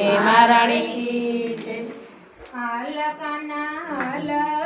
મહારાણી કી જય હાલ કાના હાલા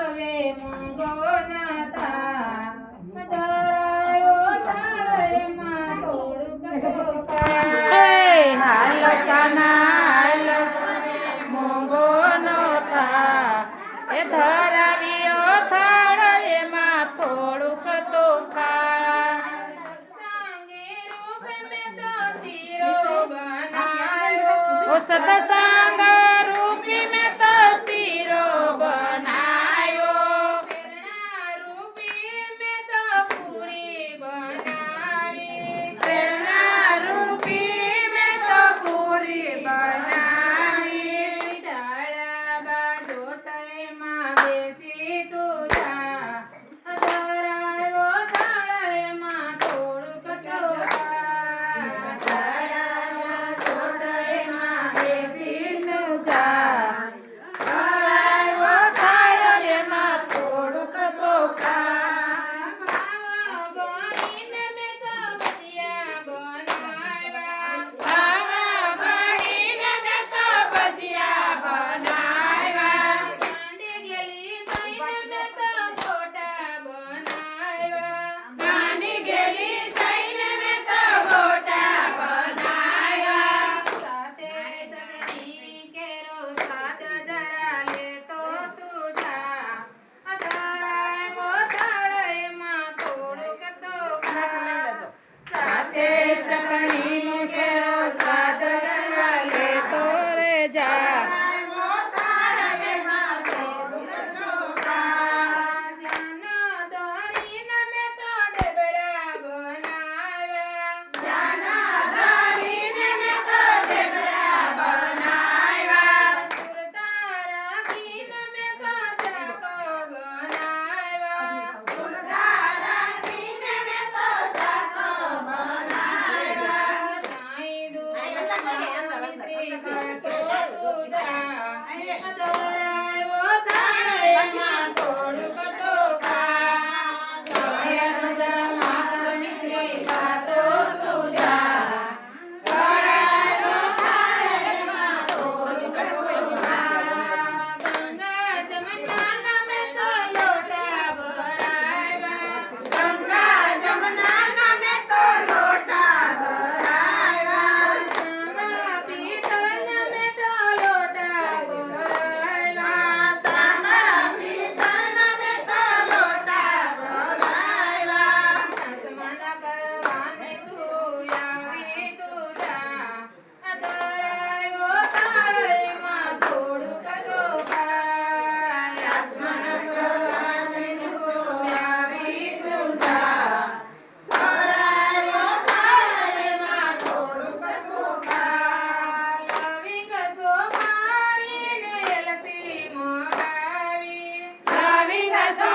तो तुझा Yes,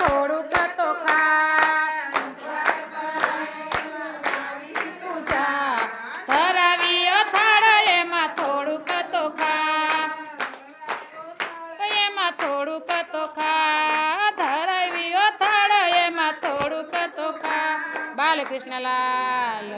થોડુંક તો ખા. ધરાવીઓ એમાં થોડુંક તો ખા એમાં થોડુંક તો ખા. ધરાવીઓ થાળો એમાં થોડુંક તો ખા. બાલકૃષ્ણલાલ.